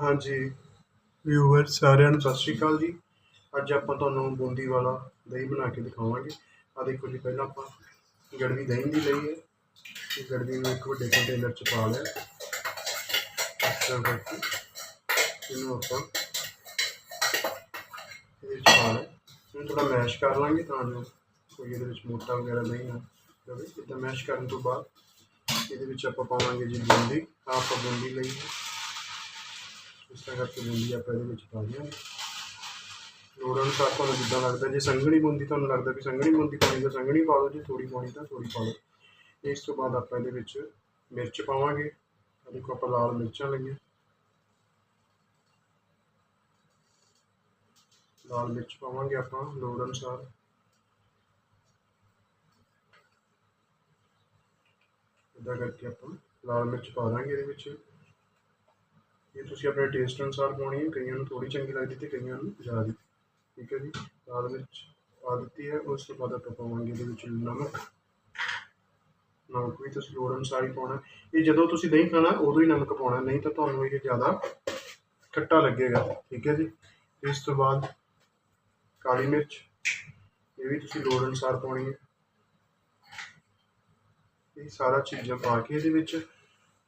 ਹਾਂਜੀ। ਵਿਊਵਰ ਸਾਰਿਆਂ ਨੂੰ ਸਤਿ ਸ਼੍ਰੀ ਅਕਾਲ ਜੀ। ਅੱਜ ਆਪਾਂ ਤੁਹਾਨੂੰ ਬੂੰਦੀ ਵਾਲਾ ਦਹੀਂ ਬਣਾ ਕੇ ਦਿਖਾਵਾਂਗੇ। ਆ ਦੇਖੋ ਜੀ, ਪਹਿਲਾਂ ਆਪਾਂ ਗੜਵੀ ਦਹੀਂ ਦੀ ਲਈ ਹੈ। ਇਹ ਗੜਵੀ ਨੂੰ ਇੱਕ ਵੱਡੇ ਕੰਟੇਨਰ ਚ ਪਾ ਲਿਆ। ਇਸ ਤਰ੍ਹਾਂ ਕਰਕੇ ਇਹਨੂੰ ਆਪਾਂ ਇਹਦੇ ਚ ਪਾ ਲਿਆ। ਇਹਨੂੰ ਥੋੜਾ ਮੈਸ਼ ਕਰ ਲਾਂਗੇ ਤਾਂ ਜੋ ਕੋਈ ਇਹਦੇ ਵਿੱਚ ਮੋਟਾ ਵਗੈਰਾ ਨਹੀਂ ਨਾ ਜਾਵੇ। ਇਦਾਂ ਮੈਸ਼ ਕਰਨ ਤੋਂ ਬਾਅਦ ਇਹਦੇ ਵਿੱਚ ਆਪਾਂ ਪਾਵਾਂਗੇ ਜੀ ਬੂੰਦੀ। ਆਹ ਆਪਾਂ ਬੂੰਦੀ ਲਈ ਹੈ। ਇਸ ਤਰ੍ਹਾਂ ਕਰਕੇ ਬੂੰਦੀ ਆਪਾਂ ਇਹਦੇ ਵਿੱਚ ਪਾ ਦਿਆਂਗੇ। ਲੋੜ ਅਨੁਸਾਰ ਤੁਹਾਨੂੰ ਜਿੱਦਾਂ ਲੱਗਦਾ, ਜੇ ਸੰਘਣੀ ਬੂੰਦੀ ਤੁਹਾਨੂੰ ਲੱਗਦਾ ਵੀ ਸੰਘਣੀ ਬੂੰਦੀ ਪਾਣੀ ਤਾਂ ਸੰਘਣੀ ਪਾ ਲਓ ਜੇ ਥੋੜੀ ਪਾਣੀ ਤਾਂ ਥੋੜੀ ਪਾ ਲਓ ਇਸ ਤੋਂ ਬਾਅਦ ਆਪਾਂ ਇਹਦੇ ਵਿੱਚ ਮਿਰਚ ਪਾਵਾਂਗੇ। ਦੇਖੋ ਆਪਾਂ ਲਾਲ ਮਿਰਚਾਂ ਲਈਆਂ। ਲਾਲ ਮਿਰਚ ਪਾਵਾਂਗੇ ਆਪਾਂ ਲੋੜ ਅਨੁਸਾਰ। ਇਦਾਂ ਕਰਕੇ ਆਪਾਂ ਲਾਲ ਮਿਰਚ ਪਾ ਦਾਂਗੇ ਇਹਦੇ ਵਿੱਚ। ਇਹ ਤੁਸੀਂ ਆਪਣੇ ਟੇਸਟ ਅਨੁਸਾਰ ਪਾਉਣੀ ਹੈ, ਕਈਆਂ ਨੂੰ ਥੋੜੀ ਚੰਗੀ ਲੱਗਦੀ ਤੇ ਕਈਆਂ ਨੂੰ ਜ਼ਿਆਦਾ ਠੀਕ ਹੈ ਜੀ ਲਾਲ ਮਿਰਚ ਪਾ ਦਿੱਤੀ ਹੈ, ਉਸ ਤੋਂ ਬਾਅਦ ਆਪਾਂ ਪਾਵਾਂਗੇ ਇਹਦੇ ਵਿੱਚ ਨਮਕ। ਨਮਕ ਵੀ ਤੁਸੀਂ ਲੋੜ ਅਨੁਸਾਰ ਹੀ ਪਾਉਣਾ। ਇਹ ਜਦੋਂ ਤੁਸੀਂ ਦਹੀਂ ਖਾਣਾ, ਉਦੋਂ ਹੀ ਨਮਕ ਪਾਉਣਾ, ਨਹੀਂ ਤਾਂ ਤੁਹਾਨੂੰ ਇਹ ਜ਼ਿਆਦਾ ਖੱਟਾ ਲੱਗੇਗਾ। ਠੀਕ ਹੈ ਜੀ, ਇਸ ਤੋਂ ਬਾਅਦ ਕਾਲੀ ਮਿਰਚ, ਇਹ ਵੀ ਤੁਸੀਂ ਲੋੜ ਅਨੁਸਾਰ ਪਾਉਣੀ ਹੈ। ਇਹ ਸਾਰਾ ਚੀਜ਼ਾਂ ਪਾ ਕੇ ਇਹਦੇ ਵਿੱਚ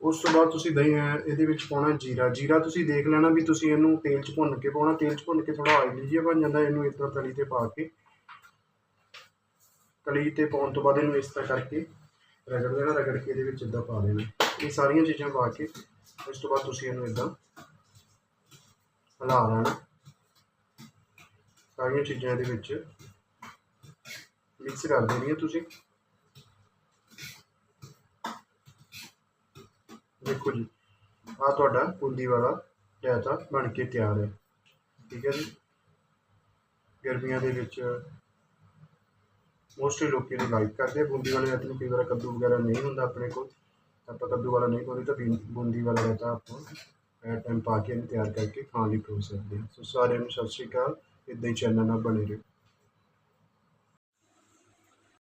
ਉਸ ਤੋਂ ਬਾਅਦ ਤੁਸੀਂ ਦਹੀਂ ਇਹਦੇ ਵਿੱਚ ਪਾਉਣਾ ਜੀਰਾ। ਜੀਰਾ ਤੁਸੀਂ ਦੇਖ ਲੈਣਾ ਵੀ ਤੁਸੀਂ ਇਹਨੂੰ ਤੇਲ 'ਚ ਭੁੰਨ ਕੇ ਪਾਉਣਾ। ਤੇਲ 'ਚ ਭੁੰਨ ਕੇ ਥੋੜਾ ਆਇਲੀ ਜਿਹਾ ਬਣ ਜਾਂਦਾ, ਇਹਨੂੰ ਇਦਾਂ ਤਲੀ ਤੇ ਪਾ ਕੇ। ਤਲੀ ਤੇ ਪਾਉਣ ਤੋਂ ਬਾਅਦ ਇਹਨੂੰ ਇਸ ਤਰ੍ਹਾਂ ਕਰਕੇ ਰਗੜ ਦੇਣਾ, ਰਗੜ ਕੇ ਇਹਦੇ ਵਿੱਚ ਇਦਾਂ ਪਾ ਦੇਣਾ। ਇਹ ਸਾਰੀਆਂ ਚੀਜ਼ਾਂ ਪਾ ਕੇ, ਉਸ ਤੋਂ ਬਾਅਦ ਤੁਸੀਂ ਇਹਨੂੰ ਇਦਾਂ ਹਿਲਾ ਲੈਣਾ। ਸਾਰੀਆਂ ਚੀਜ਼ਾਂ ਇਹਦੇ ਵਿੱਚ ਮਿਕਸ ਕਰ ਦੇਣੀ ਹੈ ਤੁਸੀਂ। ਦੇਖੋ ਜੀ ਆ ਤੁਹਾਡਾ ਬੂੰਦੀ ਵਾਲਾ ਰਾਇਤਾ ਬਣ ਕੇ ਤਿਆਰ ਹੈ। ਠੀਕ ਹੈ ਜੀ। ਗਰਮੀਆਂ ਦੇ ਵਿੱਚ ਮੋਸਟਲੀ ਲੋਕ ਇਹਨੂੰ ਲਾਈਕ ਕਰਦੇ ਬੂੰਦੀ ਵਾਲੇ ਰਾਇਤੇ ਨੂੰ ਕਈ ਵਾਰ ਕੱਦੂ ਵਗੈਰਾ ਨਹੀਂ ਹੁੰਦਾ ਆਪਣੇ ਕੋਲ। ਆਪਾਂ ਕੱਦੂ ਵਾਲਾ ਨਹੀਂ ਪਾਉਂਦੇ, ਤਾਂ ਬੂੰਦੀ ਵਾਲਾ ਰਾਇਤਾ ਆਪਾਂ ਐਟ ਟਾਈਮ ਪਾ ਕੇ ਇਹਨੂੰ ਤਿਆਰ ਕਰਕੇ ਖਾਣ ਲਈ ਪਰੋਸ ਸਕਦੇ ਹਾਂ। ਸੋ ਸਾਰਿਆਂ ਨੂੰ ਸਤਿ ਸ਼੍ਰੀ ਅਕਾਲ। ਇੱਦਾਂ ਹੀ ਚੈਨਲ ਨਾਲ ਬਣੇ ਰਹੋ।